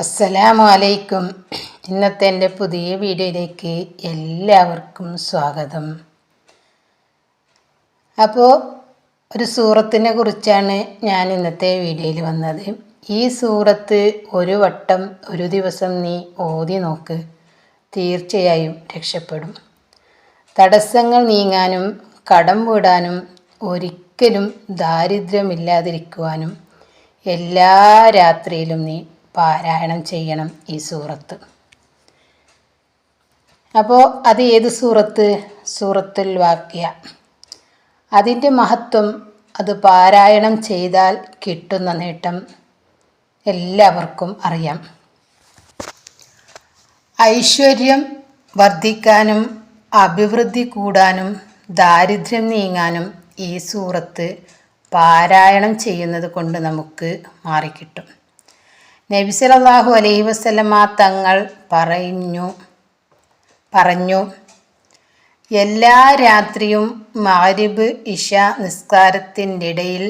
അസ്സലാമു അലൈക്കും. ഇന്നത്തെ എന്റെ പുതിയ വീഡിയോയിലേക്ക് എല്ലാവർക്കും സ്വാഗതം. അപ്പോൾ ഒരു സൂറത്തിനെ കുറിച്ചാണ് ഞാൻ ഇന്നത്തെ വീഡിയോയിൽ വന്നത്. ഈ സൂറത്ത് ഒരു വട്ടം ഒരു ദിവസം നീ ഓതി നോക്ക്. തീർച്ചയായും രക്ഷപ്പെടും. തടസ്സങ്ങൾ നീങ്ങാനും കടം വീടാനും ഒരിക്കലും ദാരിദ്ര്യമില്ലാതിരിക്കുവാനും എല്ലാ രാത്രിയിലും നീ പാരായണം ചെയ്യണം ഈ സൂറത്ത്. അപ്പോൾ അത് ഏത് സൂറത്ത്? സൂറത്തുൽ വാക്യ. അതിന്റെ മഹത്വം അത് പാരായണം ചെയ്താൽ കിട്ടുന്ന നേട്ടം എല്ലാവർക്കും അറിയാം. ഐശ്വര്യം വർദ്ധിക്കാനും അഭിവൃദ്ധി കൂടാനും ദാരിദ്ര്യം നീങ്ങാനും ഈ സൂറത്ത് പാരായണം ചെയ്യുന്നത് കൊണ്ട് നമുക്ക് മാറിക്കിട്ടും. നബി സല്ലല്ലാഹു അലൈഹി വസല്ലമ തങ്ങൾ പറഞ്ഞു പറഞ്ഞു എല്ലാ രാത്രിയും മാരിബ് ഇഷ നിസ്കാരത്തിന്റെ ഇടയിൽ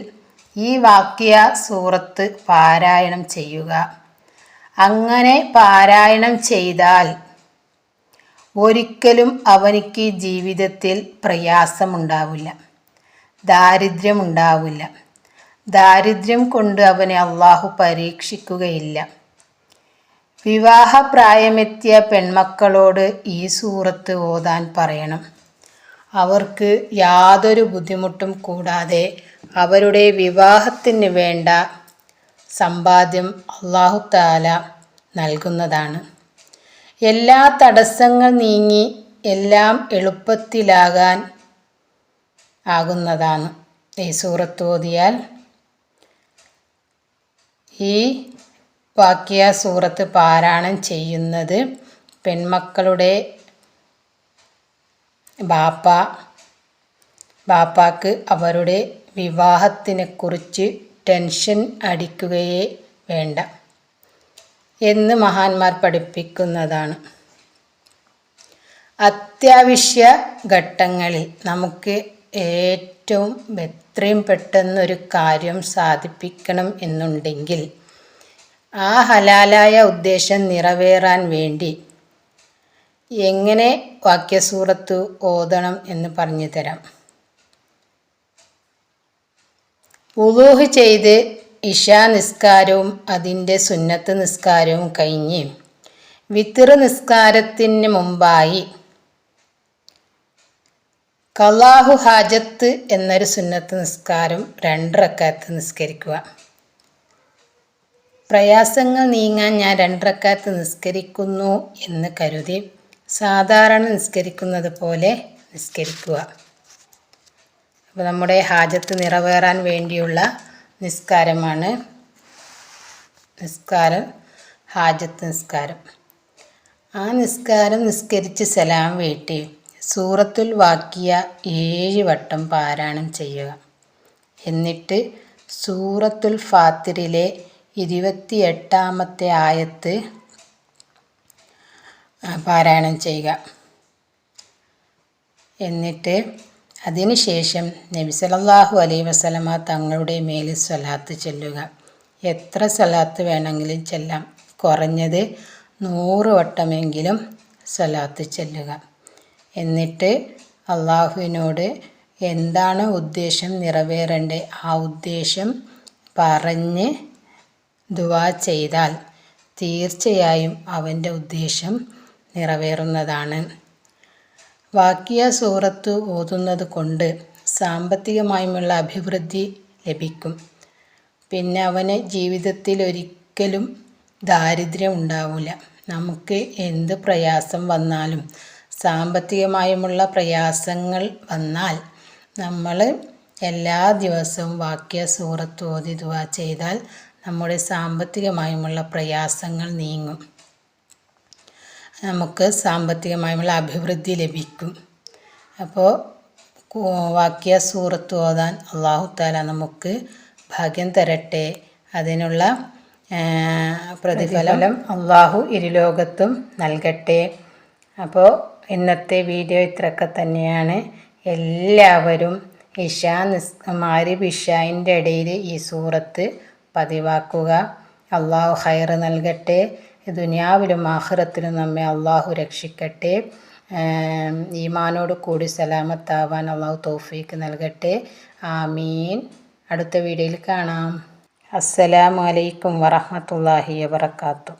ഈ വാക്യ സൂറത്ത് പാരായണം ചെയ്യുക. അങ്ങനെ പാരായണം ചെയ്താൽ ഒരിക്കലും അവനിക്ക് ജീവിതത്തിൽ പ്രയാസമുണ്ടാവില്ല ദാരിദ്ര്യമുണ്ടാവില്ല. ദാരിദ്ര്യം കൊണ്ട് അവനെ അള്ളാഹു പരീക്ഷിക്കുകയില്ല. വിവാഹപ്രായമെത്തിയ പെൺമക്കളോട് ഈ സൂറത്ത് ഓതാൻ പറയണം. അവർക്ക് യാതൊരു ബുദ്ധിമുട്ടും കൂടാതെ അവരുടെ വിവാഹത്തിന് വേണ്ട സമ്പാദ്യം അള്ളാഹു താല നൽകുന്നതാണ്. എല്ലാ തടസ്സങ്ങൾ നീങ്ങി എല്ലാം എളുപ്പത്തിലാകാൻ ആകുന്നതാണ്. ഈ സൂറത്ത് ഓതിയാൽ ഈ വാക്യ സൂറത്ത് പാരായണം ചെയ്യുന്നത് പെൺമക്കളുടെ ബാപ്പ ബാപ്പാക്ക് അവരുടെ വിവാഹത്തിനെ കുറിച്ച് ടെൻഷൻ അടിക്കുകയേ വേണ്ട എന്ന് മഹാന്മാർ പഠിപ്പിക്കുന്നതാണ്. അത്യാവശ്യ ഘട്ടങ്ങളിൽ നമുക്ക് ഏറ്റവും എത്രയും പെട്ടെന്നൊരു കാര്യം സാധിപ്പിക്കണം എന്നുണ്ടെങ്കിൽ ആ ഹലാലായ ഉദ്ദേശം നിറവേറാൻ വേണ്ടി എങ്ങനെ വാക്യസൂറത്ത് ഓതണം എന്ന് പറഞ്ഞു തരാം. ഉലൂഹ് ചെയ്ത് ഇഷാ നിസ്കാരവും അതിന്റെ സുന്നത്ത് നിസ്കാരവും കഴിഞ്ഞ് വിത്തിറ് നിസ്കാരത്തിന് മുമ്പായി കലാഹു ഹാജത്ത് എന്നൊരു സുന്നത്ത് നിസ്കാരം രണ്ടരക്കാലത്ത് നിസ്കരിക്കുക. പ്രയാസങ്ങൾ നീങ്ങാൻ ഞാൻ രണ്ടരക്കാലത്ത് നിസ്കരിക്കുന്നു എന്ന് കരുതി സാധാരണ നിസ്കരിക്കുന്നത് പോലെ നിസ്കരിക്കുക. അപ്പോൾ നമ്മുടെ ഹാജത്ത് നിറവേറാൻ വേണ്ടിയുള്ള നിസ്കാരമാണ് നിസ്കാരം ഹാജത്ത് നിസ്കാരം. ആ നിസ്കാരം നിസ്കരിച്ച് സലാം വീട്ടി. സൂറത്തുൽ വാക്കിയ ഏഴ് വട്ടം പാരായണം ചെയ്യുക. എന്നിട്ട് സൂറത്തുൽ ഫാത്തിറിലെ ഇരുപത്തി എട്ടാമത്തെ ആയത്ത് പാരായണം ചെയ്യുക. എന്നിട്ട് അതിനുശേഷം നബി സല്ലല്ലാഹു അലൈഹി വസല്ലമ തങ്ങളുടെ മേൽ സ്വലാത്ത് ചെല്ലുക. എത്ര സ്വലാത്ത് വേണമെങ്കിലും ചെല്ലാം. കുറഞ്ഞത് നൂറ് വട്ടമെങ്കിലും സ്വലാത്ത് ചെല്ലുക. എന്നിട്ട് അള്ളാഹുവിനോട് എന്താണ് ഉദ്ദേശം നിറവേറേണ്ടത് ആ ഉദ്ദേശം പറഞ്ഞ് ദുവാ ചെയ്താൽ തീർച്ചയായും അവന്റെ ഉദ്ദേശം നിറവേറുന്നതാണ്. വാക്കിയ സൂറത്ത് ഓതുന്നത് കൊണ്ട് സാമ്പത്തികമായുമുള്ള അഭിവൃദ്ധി ലഭിക്കും. പിന്നെ അവന് ജീവിതത്തിൽ ഒരിക്കലും ദാരിദ്ര്യം ഉണ്ടാവില്ല നമുക്ക് എന്ത് പ്രയാസം വന്നാലും സാമ്പത്തികമായുമുള്ള പ്രയാസങ്ങൾ വന്നാൽ നമ്മൾ എല്ലാ ദിവസവും വാക്യ സൂറത്ത് ഓതി ദുവാ ചെയ്താൽ നമ്മുടെ സാമ്പത്തികമായുമുള്ള പ്രയാസങ്ങൾ നീങ്ങും. നമുക്ക് സാമ്പത്തികമായുമുള്ള അഭിവൃദ്ധി ലഭിക്കും. അപ്പോൾ വാക്യ സൂറത്ത് ഓതാൻ അള്ളാഹു താല നമുക്ക് ഭാഗ്യം തരട്ടെ. അതിനുള്ള പ്രതിഫലം അള്ളാഹു ഇരുലോകത്തും നൽകട്ടെ. അപ്പോൾ ഇന്നത്തെ വീഡിയോ ഇത്രയൊക്കെ തന്നെയാണ്. എല്ലാവരും ഇഷാ നിസ് മാരിബ് ഇഷാന്റെ ഇടയിൽ ഈ സൂറത്ത് പതിവാക്കുക. അള്ളാഹു ഹയർ നൽകട്ടെ. ദുനിയാവിലും ആഖിറത്തിലും നമ്മെ അള്ളാഹു രക്ഷിക്കട്ടെ. ഈമാനോട് കൂടി സലാമത്താവാൻ അള്ളാഹു തോഫീക്ക് നൽകട്ടെ. ആമീൻ. അടുത്ത വീഡിയോയിൽ കാണാം. അസ്സലാമു അലൈക്കും വറഹ്മത്തുള്ളാഹി വബറകാതുഹു